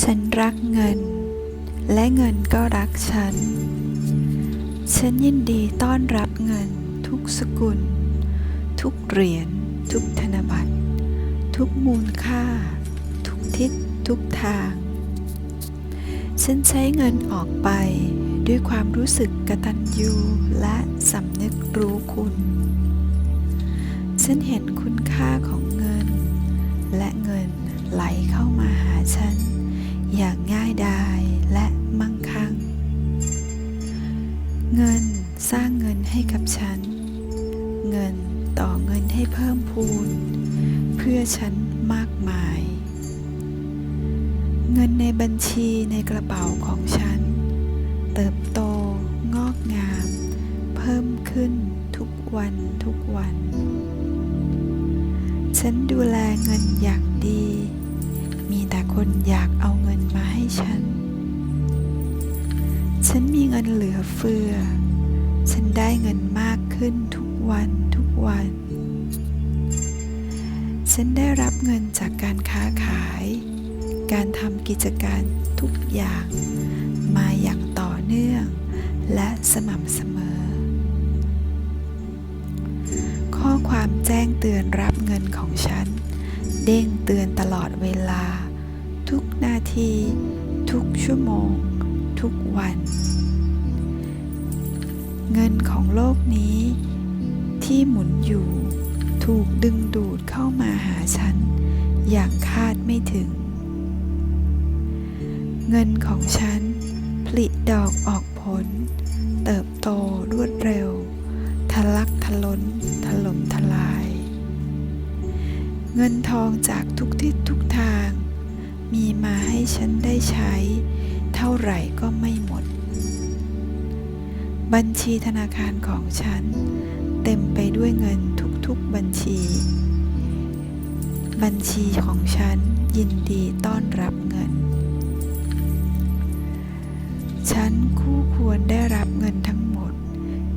ฉันรักเงิน และเงินก็รักฉัน ฉันยินดีต้อนรับเงิน ทุกสกุล ทุกเหรียญ ทุกธนบัตร ทุกมูลค่า ทุกทิศ ทุกทาง ฉันใช้เงินออกไปด้วยความรู้สึกกตัญญูและสำนึกรู้คุณ ฉันเห็นคุณค่าของเงิน และเงินไหลเข้ามาหาฉัน อย่างง่ายดายและมั่งคั่ง เงินสร้างเงินให้กับฉัน เงินต่อเงินให้เพิ่มพูน เพื่อฉันมากมาย เงินในบัญชีในกระเป๋าของฉัน เติบโตงอกงาม เพิ่มขึ้นทุกวันทุกวัน ฉันดูแลเงินอย่างดี คนอยากเอาเงินมาให้ฉัน ฉันมีเงินเหลือเฟือ ฉันได้เงินมากขึ้นทุกวันทุกวัน ฉันได้รับเงินจากการค้าขาย การทำกิจการทุกอย่างมาอย่างต่อเนื่อง และสม่ำเสมอ ข้อความแจ้งเตือนรับเงินของฉันเด้งเตือนตลอดเวลา ทุกนาที ทุกชั่วโมง ทุกวัน เงินของโลกนี้ ที่หมุนอยู่ถูกดึงดูดเข้ามาหาฉัน อย่างคาดไม่ถึง เงินของฉันผลิดอกออกผล เติบโตรวดเร็ว ทะลักทะล้นถล่มทลาย เงินทองจากทุกทิศ มาให้ฉันได้ใช้ เท่าไหร่ก็ไม่หมด บัญชีธนาคารของฉัน เต็มไปด้วยเงินทุกๆบัญชี บัญชีของฉันยินดีต้อนรับเงิน ฉันคู่ควรได้รับเงินทั้งหมด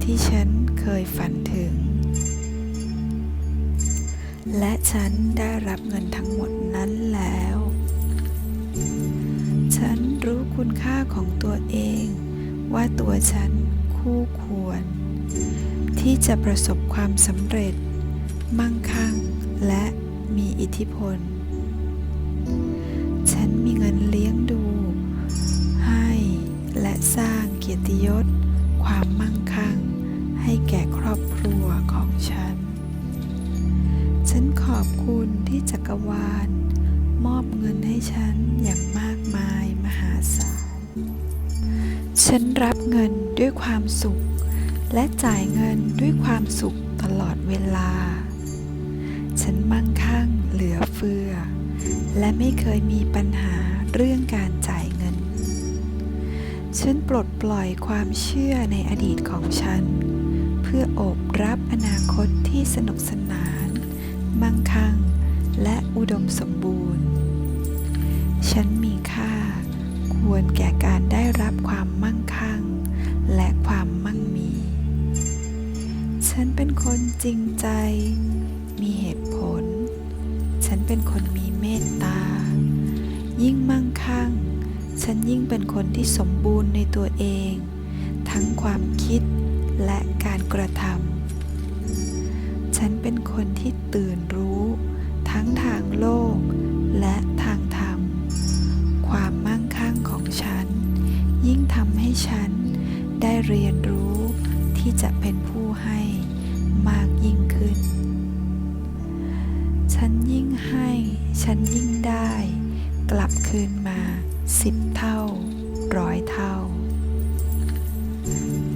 ที่ฉันเคยฝันถึง และฉันได้รับเงินทั้งหมดนั้นแล้ว ค่าของตัวเอง ว่าตัวฉันคู่ควร ที่จะประสบความสำเร็จ มั่งคั่ง และมีอิทธิพล ฉันรับเงินด้วยความสุข และจ่ายเงินด้วยความสุขตลอดเวลา ฉันมั่งคั่งเหลือเฟือ และไม่เคยมีปัญหาเรื่องการจ่ายเงิน ฉันปลดปล่อยความเชื่อในอดีตของฉัน เพื่อโอบรับอนาคตที่สนุกสนาน มั่งคั่ง และอุดมสมบูรณ์ ฉันมี ควรแก่การได้รับความมั่งคั่ง และความมั่งมี ฉันเป็นคนจริงใจ มีเหตุผล ฉันเป็นคนมีเมตตา ยิ่งมั่งคั่ง ฉันยิ่งเป็นคนที่สมบูรณ์ในตัวเอง ทั้งความคิดและการกระทำ ฉันเป็นคนที่ตื่นรู้ ทั้งทางโลกและทางธรรม ความ ยิ่งทำให้ฉันได้เรียนรู้ที่จะเป็นผู้ให้มากยิ่งขึ้น ฉันยิ่งให้ ฉันยิ่งได้ กลับคืนมาสิบเท่าร้อยเท่า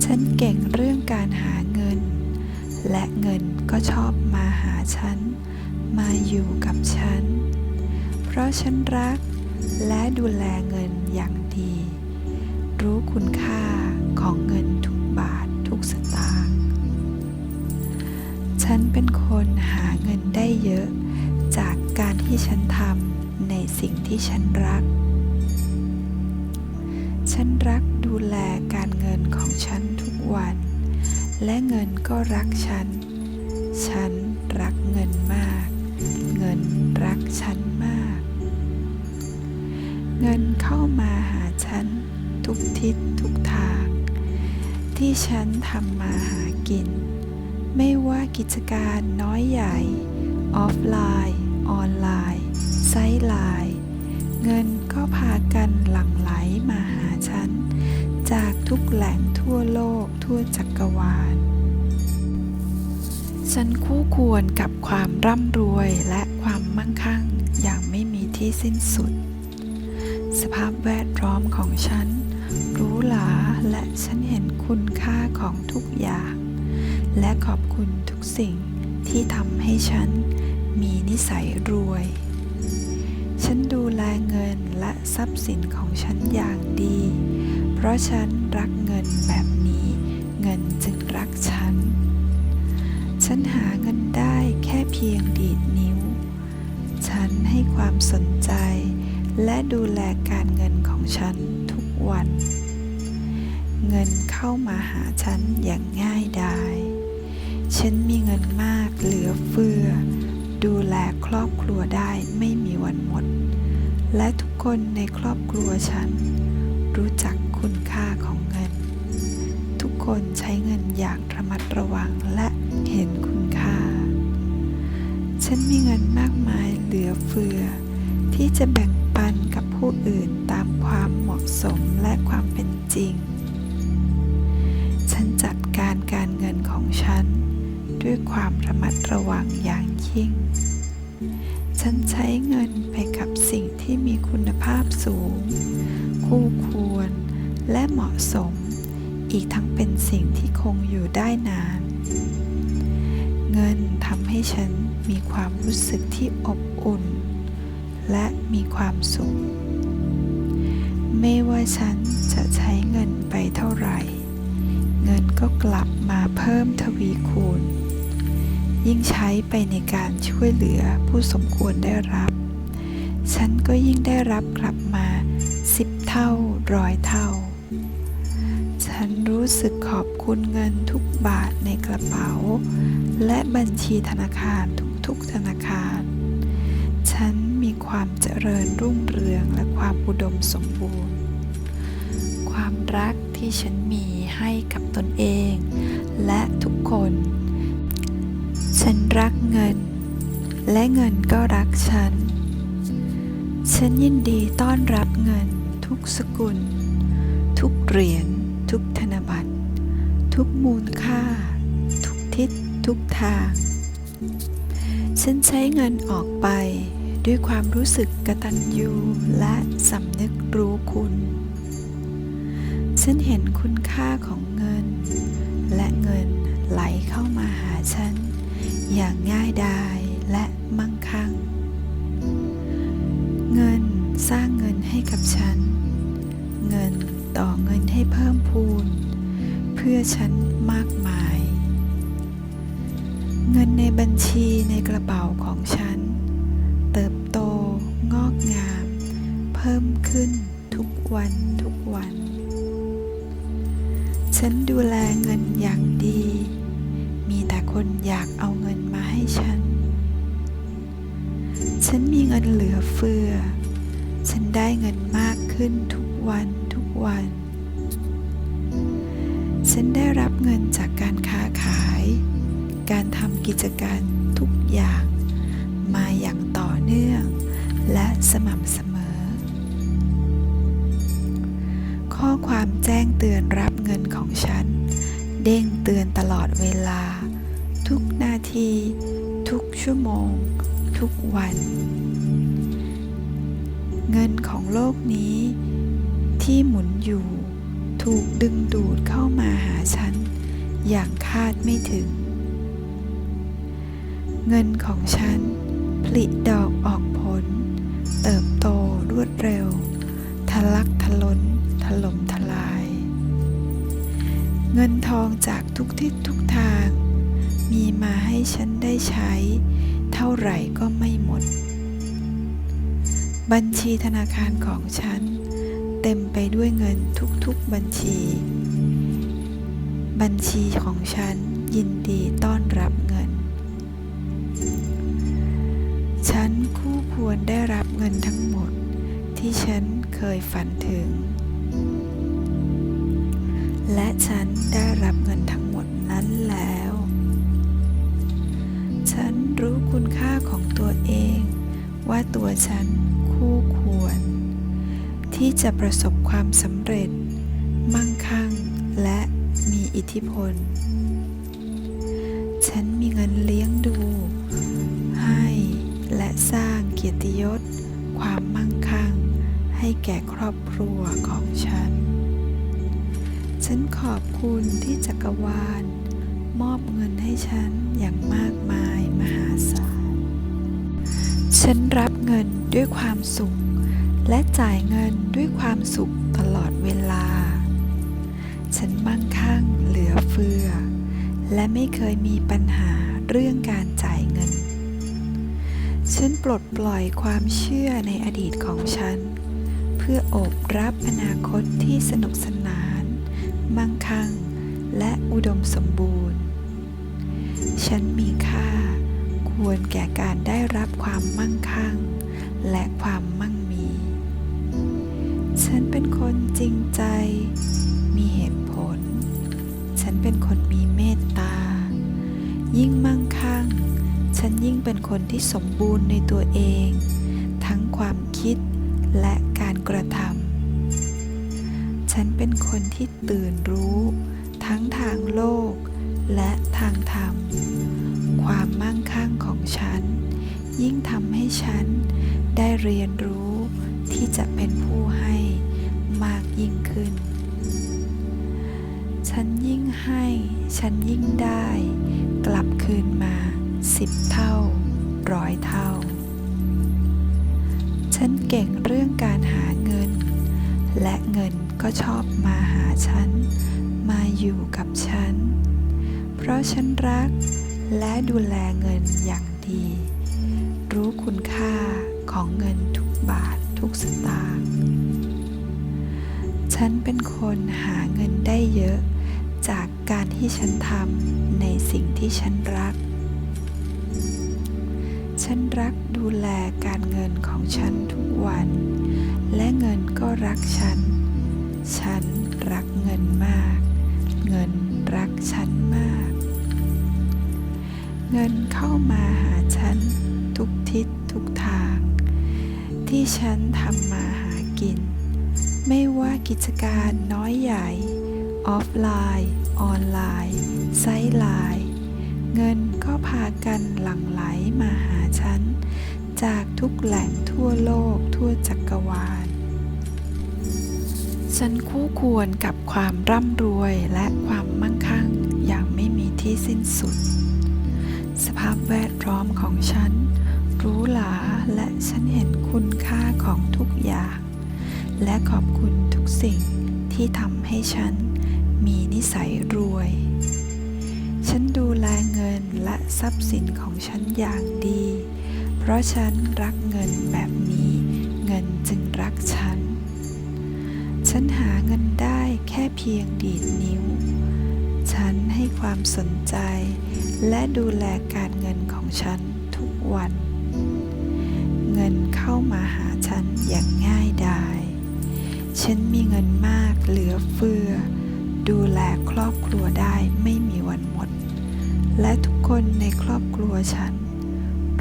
ฉันเก่งเรื่องการหาเงิน และเงินก็ชอบมาหาฉัน มาอยู่กับฉัน เพราะฉันรักและดูแลเงินอย่าง รู้คุณค่าของเงินทุกบาททุกสตางค์ ฉันเป็นคนหาเงินได้เยอะจากการที่ฉันทำในสิ่งที่ฉันรัก ฉันรักดูแลการเงินของฉันทุกวัน และเงินก็รักฉัน ฉันรักเงินมาก เงินรักฉันมากเเงินเข้ามาหาฉัน ทุกทิศทุกทาง ที่ฉันทำมาหากิน ไม่ว่ากิจการน้อยใหญ่ ออฟไลน์ ออนไลน์ ไซต์ไลน์เงินก็พากันหลั่งไหลมาหาฉัน จากทุกแหล่งทั่วโลกทั่วจักรวาล ฉันคู่ควรกับความร่ำรวยและความมั่งคั่งอย่างไม่มีที่สิ้นสุด สภาพแวดล้อมของฉัน รูหราและฉันเห็นคุณค่าของทุกอย่าง และขอบคุณทุกสิ่งที่ทำให้ฉันมีนิสัยรวย ฉันดูแลเงินและทรัพย์สินของฉันอย่างดี เพราะฉันรักเงินแบบนี้ เงินจึงรักฉัน ฉันหาเงินได้แค่เพียงดีดนิ้ว ฉันให้ความสนใจและดูแลการเงินของฉันทุก วัน เงินเข้ามาหาฉันอย่างง่ายดาย ฉันมีเงินมากเหลือเฟือ ดูแลครอบครัวได้ไม่มีวันหมด และทุกคนในครอบครัวฉัน รู้จักคุณค่าของเงิน ทุกคนใช้เงินอย่างระมัดระวังและเห็นคุณค่า ฉันมีเงินมากมายเหลือเฟือ ที่จะแบ่ง ปันกับผู้อื่นตามความเหมาะสมและความเป็นจริง ฉันจัดการการเงินของฉัน ด้วยความระมัดระวังอย่างยิ่ง ฉันใช้เงินไปกับสิ่งที่มีคุณภาพสูง คู่ควรและเหมาะสม อีกทั้งเป็นสิ่งที่คงอยู่ได้นาน เงินทำให้ฉันมีความรู้สึกที่อบอุ่น และ มีความสุข ไม่ว่าฉันจะใช้เงินไปเท่าไหร่ เงินก็กลับมาเพิ่มทวีคูณ ยิ่งใช้ไปในการช่วยเหลือผู้สมควรได้รับ ฉันก็ยิ่งได้รับกลับมาสิบเท่าร้อยเท่า ฉันรู้สึกขอบคุณเงินทุกบาทในกระเป๋า และบัญชีธนาคารทุกๆธนาคาร ฉัน ความเจริญรุ่งเรืองและความอุดมสมบูรณ์ ความรักที่ฉันมีให้กับตนเอง และทุกคน ฉันรักเงิน และเงินก็รักฉัน ฉันยินดีต้อนรับเงิน ทุกสกุล ทุกเหรียญ ทุกธนบัตร ทุกมูลค่า ทุกทิศ ทุกทาง ฉันใช้เงินออกไป ด้วยความรู้สึกกระตัญญูและสำนึกรู้คุณ ฉันเห็นคุณค่าของเงิน และเงินไหลเข้ามาหาฉัน อย่างง่ายดายและมั่งคั่ง เงินสร้างเงินให้กับฉัน เงินต่อเงินให้เพิ่มพูน เพื่อฉันมากมาย เงินในบัญชีในกระเป๋าของฉัน ฉันมีเงินเหลือเฟือ ฉันได้เงินมากขึ้นทุกวันทุกวัน ฉันได้รับเงินจากการค้าขาย การทำกิจการทุกอย่าง มาอย่างต่อเนื่อง และสม่ำเสมอ ข้อความแจ้งเตือนรับเงินของฉัน เด้งเตือนตลอดเวลา ทุกนาที ทุกชั่วโมง ทุกวัน เงินของโลกนี้ ที่หมุนอยู่ถูกดึงดูดเข้ามาหาฉัน อย่างคาดไม่ถึง เงินของฉันผลิดอกออกผล เติบโตรวดเร็ว ทะลักทะล้นถล่มทลาย เงินทองจากทุกทิศทุกทาง มีมาให้ฉันได้ใช้ เท่าไหร่ก็ไม่หมด บัญชีธนาคารของฉัน เต็มไปด้วยเงินทุกๆบัญชี บัญชีของฉันยินดีต้อนรับเงิน ฉันคู่ควรได้รับเงินทั้งหมดที่ฉันเคยฝันถึง และฉันได้รับเงินทั้งหมดนั้นแล้ว ว่าตัวฉันคู่ควร ที่จะประสบความสำเร็จ มั่งคั่งและมีอิทธิพล ฉันมีเงินเลี้ยงดู ให้และสร้างเกียรติยศ ความมั่งคั่ง ให้แก่ครอบครัวของฉัน ฉันขอบคุณที่จักรวาล มอบเงินให้ฉันอย่างมากมายมหาศาล ฉันรับเงินด้วยความสุข และจ่ายเงินด้วยความสุขตลอดเวลา ฉันมั่งคั่งเหลือเฟือ และไม่เคยมีปัญหาเรื่องการจ่ายเงิน ฉันปลดปล่อยความเชื่อในอดีตของฉัน เพื่อโอบรับอนาคตที่สนุกสนาน มั่งคั่ง และอุดมสมบูรณ์ ฉันมีค่า ควรแก่การได้รับความมั่งคั่ง และความมั่งมี ฉันเป็นคนจริงใจ มีเหตุผล ฉันเป็นคนมีเมตตา ยิ่งมั่งคั่ง ฉันยิ่งเป็นคนที่สมบูรณ์ในตัวเอง ทั้งความคิดและการกระทำ ฉันเป็นคนที่ตื่นรู้ ทั้งทางโลกและทางธรรม ความมั่งคั่งของฉัน ยิ่งทำให้ฉันได้เรียนรู้ที่จะเป็นผู้ให้มากยิ่งขึ้น ฉันยิ่งให้ ฉันยิ่งได้ กลับคืนมาสิบเท่าร้อยเท่า ฉันเก่งเรื่องการหาเงิน และเงินก็ชอบมาหาฉัน มาอยู่กับฉัน เพราะฉันรัก และดูแลเงินอย่างดี รู้คุณค่าของเงินทุกบาททุกสตางค์ฉันเป็นคนหาเงินได้เยอะ จากการที่ฉันทำในสิ่งที่ฉันรัก ฉันรักดูแลการเงินของฉันทุกวัน และเงินก็รักฉัน ฉันรักเงินมาก เงินรักฉันมาก เงินเข้ามาหาฉัน ทุกทิศทุกทาง ที่ฉันทำมาหากิน ไม่ว่ากิจการน้อยใหญ่ ออฟไลน์ ออนไลน์ ไซต์ไลน์เงินก็พากันหลั่งไหลมาหาฉัน จากทุกแหล่งทั่วโลกทั่วจักรวาล ฉันคู่ควรกับความร่ำรวยและความมั่งคั่งอย่างไม่มีที่สิ้นสุด สภาพแวดล้อมของฉันรู้หลาและฉันเห็นคุณค่าของทุกอย่าง และขอบคุณทุกสิ่งที่ทำให้ฉันมีนิสัยรวย ฉันดูแลเงินและทรัพย์สินของฉันอย่างดี เพราะฉันรักเงินแบบนี้เงินจึงรักฉัน ฉันหาเงินได้แค่เพียงดีดนิ้ว ฉันให้ความสนใจ และดูแลการเงินของฉันทุกวัน เงินเข้ามาหาฉันอย่างง่ายดาย ฉันมีเงินมากเหลือเฟือ ดูแลครอบครัวได้ไม่มีวันหมด และทุกคนในครอบครัวฉัน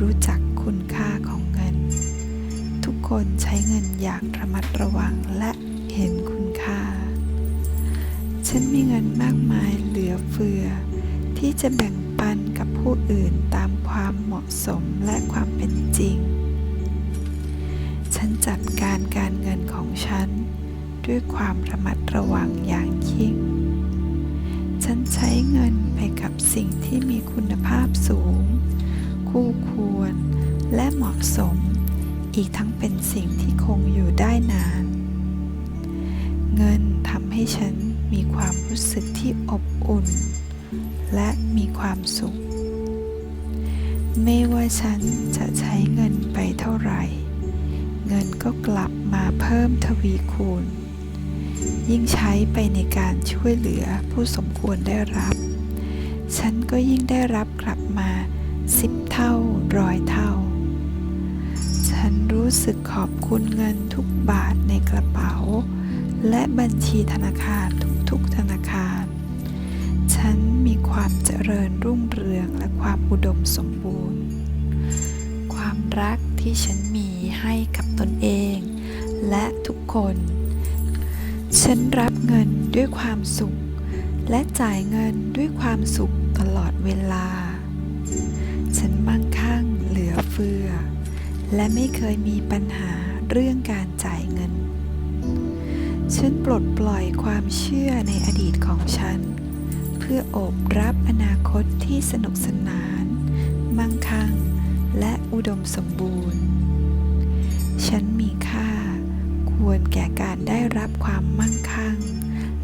รู้จักคุณค่าของเงิน ทุกคนใช้เงินอย่างระมัดระวังและเห็นคุณค่า ฉันมีเงินมาก จะแบ่งปันกับผู้อื่นตามความเหมาะสมและความเป็นจริง ฉันจัดการการเงินของฉัน ด้วยความระมัดระวังอย่างยิ่ง ฉันใช้เงินไปกับสิ่งที่มีคุณภาพสูง คู่ควรและเหมาะสม อีกทั้งเป็นสิ่งที่คงอยู่ได้นาน เงินทำให้ฉันมีความรู้สึกที่อบอุ่น และมีความสุข ไม่ว่าฉันจะใช้เงินไปเท่าไหร่ เงินก็กลับมาเพิ่มทวีคูณ ยิ่งใช้ไปในการช่วยเหลือผู้สมควรได้รับ ฉันก็ยิ่งได้รับกลับมาสิบเท่าร้อยเท่า ฉันรู้สึกขอบคุณเงินทุกบาทในกระเป๋า และบัญชีธนาคาร ความเจริญรุ่งเรืองและความอุดมสมบูรณ์ ความรักที่ฉันมีให้กับตนเอง และทุกคน ฉันรับเงินด้วยความสุข และจ่ายเงินด้วยความสุขตลอดเวลา ฉันมั่งคั่งเหลือเฟือ และไม่เคยมีปัญหาเรื่องการจ่ายเงิน ฉันปลดปล่อยความเชื่อในอดีตของฉัน พื่อโอบรับอนาคตที่สนุกสนาน มั่งคั่ง และอุดมสมบูรณ์ ฉันมีค่า ควรแก่การได้รับความมั่งคั่ง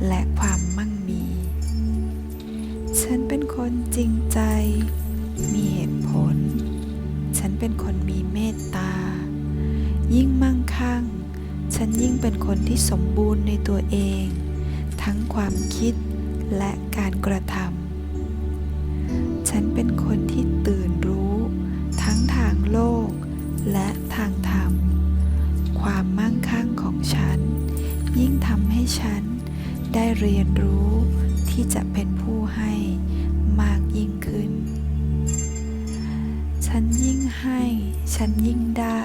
และความมั่งมี ฉันเป็นคนจริงใจ มีเหตุผล ฉันเป็นคนมีเมตตา ยิ่งมั่งคั่ง ฉันยิ่งเป็นคนที่สมบูรณ์ในตัวเอง ทั้งความคิด และการกระทำฉันเป็นคนที่ตื่นรู้ ทั้งทางโลกและทางธรรม ความมั่งคั่งของฉัน ยิ่งทำให้ฉันได้เรียนรู้ที่จะเป็นผู้ให้มากยิ่งขึ้น ฉันยิ่งให้ ฉันยิ่งได้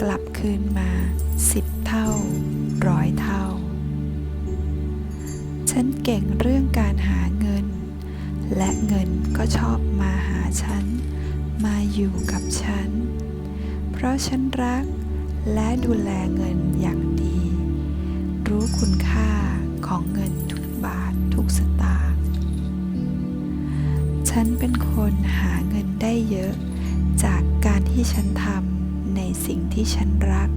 กลับคืนมา ราะฉันรัก และดูแลเงินอย่างดี รู้คุณค่าของเงินทุกบาททุกสตางค์ฉันเป็นคนหาเงินได้เยอะ จากการที่ฉันทำในสิ่งที่ฉันรัก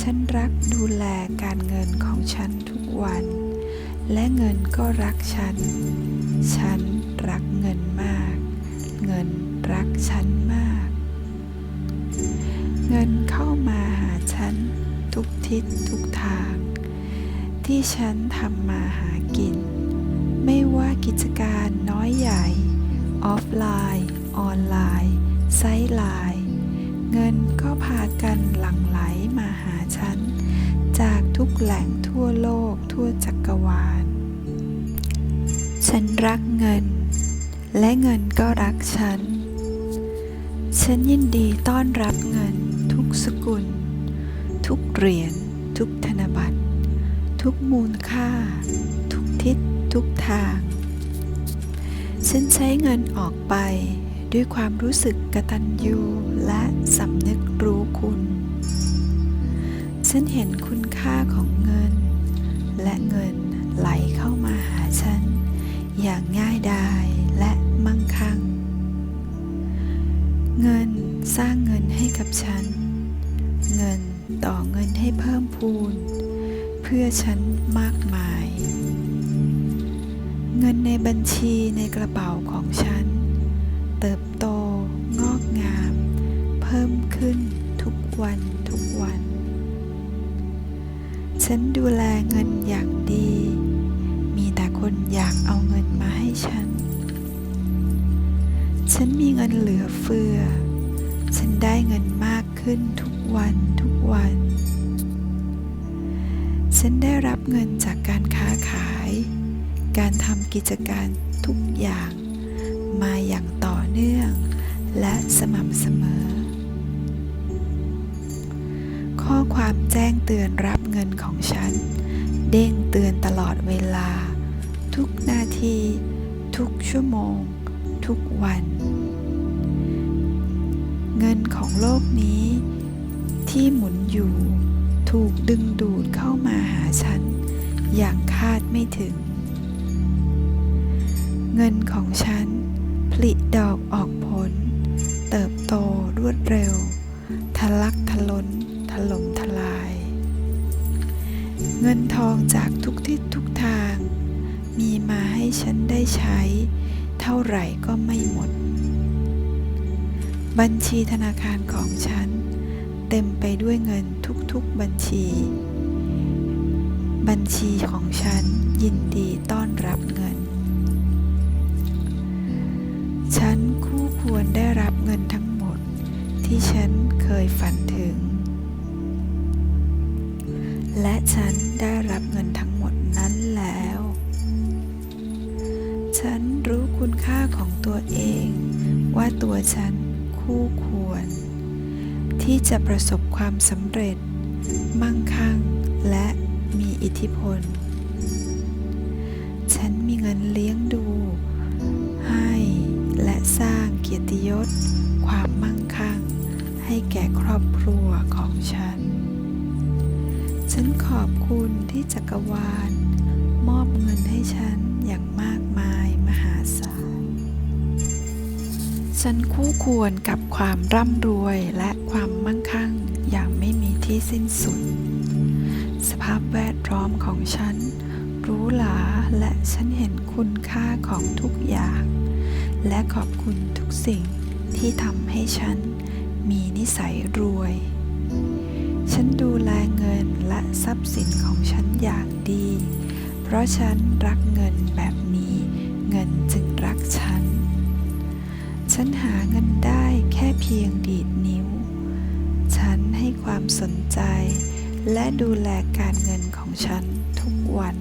ฉันรักดูแลการเงินของฉันทุกวัน และเงินก็รักฉัน ฉัน ทุกทิศทุกทาง ที่ฉันทำมาหากิน ไม่ว่ากิจการน้อยใหญ่ ออฟไลน์ ออนไลน์ ไซต์ไลน์ เงินก็พากันหลั่งไหลมาหาฉัน จากทุกแหล่งทั่วโลกทั่วจักรวาล ฉันรักเงิน และเงินก็รักฉัน ฉันยินดีต้อนรับเงินทุกสกุล ทุกเหรียญ ทุกมูลค่า ทุกทิศทุกทาง ฉันใช้เงินออกไปด้วยความรู้สึกกระตัญญูและสำนึกรู้คุณ ฉันเห็นคุณค่าของเงิน และเงินไหลเข้ามาหาฉัน อย่างง่ายดายและมั่งคั่ง เงินสร้างเงินให้กับฉัน เงินต่อเงินให้เพิ่มพูน เพื่อฉันมากมาย เงินในบัญชีในกระเป๋าของฉัน เติบโตงอกงาม เพิ่มขึ้นทุกวันทุกวัน ฉันดูแลเงินอย่างดี มีแต่คนอยากเอาเงินมาให้ฉัน ฉันมีเงินเหลือเฟือ ฉันได้เงินมากขึ้นทุกวันทุกวัน ฉันได้รับเงินจากการค้าขาย การทำกิจการทุกอย่าง มาอย่างต่อเนื่อง และสม่ำเสมอ ข้อความแจ้งเตือนรับเงินของฉัน เด้งเตือนตลอดเวลา ทุกนาที ทุกชั่วโมง ทุกวัน เงินของโลกนี้ที่หมุนอยู่ ถูกดึงดูดเข้ามาหาฉัน อย่างคาดไม่ถึง เงินของฉันผลิดอกออกผล เติบโตรวดเร็ว ทะลักทะล้นถล่มทลาย เงินทองจากทุกทิศทุกทาง มีมาให้ฉันได้ใช้ เท่าไหร่ก็ไม่หมด บัญชีธนาคารของฉัน เต็มไปด้วยเงินทุกๆบัญชี บัญชีของฉันยินดีต้อนรับเงิน ฉันคู่ควรได้รับเงินทั้งหมดที่ฉันเคยฝันถึง และฉันได้รับเงินทั้งหมดนั้นแล้ว ฉันรู้คุณค่าของตัวเอง ว่าตัวฉันคู่ควร ที่จะประสบความสำเร็จ มั่งคั่ง และมีอิทธิพล ฉันมีเงินเลี้ยงดู ให้และสร้างเกียรติยศ ความมั่งคั่ง ให้แก่ครอบครัวของฉัน ฉันขอบคุณที่จักรวาลมอบเงินให้ฉัน ฉันคู่ควรกับความร่ำรวยและความมั่งคั่งอย่างไม่มีที่สิ้นสุด สภาพแวดล้อมของฉันรู้หลาและฉันเห็นคุณค่าของทุกอย่าง และขอบคุณทุกสิ่งที่ทำให้ฉันมีนิสัยรวย ฉันดูแลเงินและทรัพย์สินของฉันอย่างดี เพราะฉันรักเงินแบบนี้เงิน ฉันหาเงินได้แค่เพียงดีดนิ้ว ฉันให้ความสนใจ และดูแลการเงินของฉันทุกวัน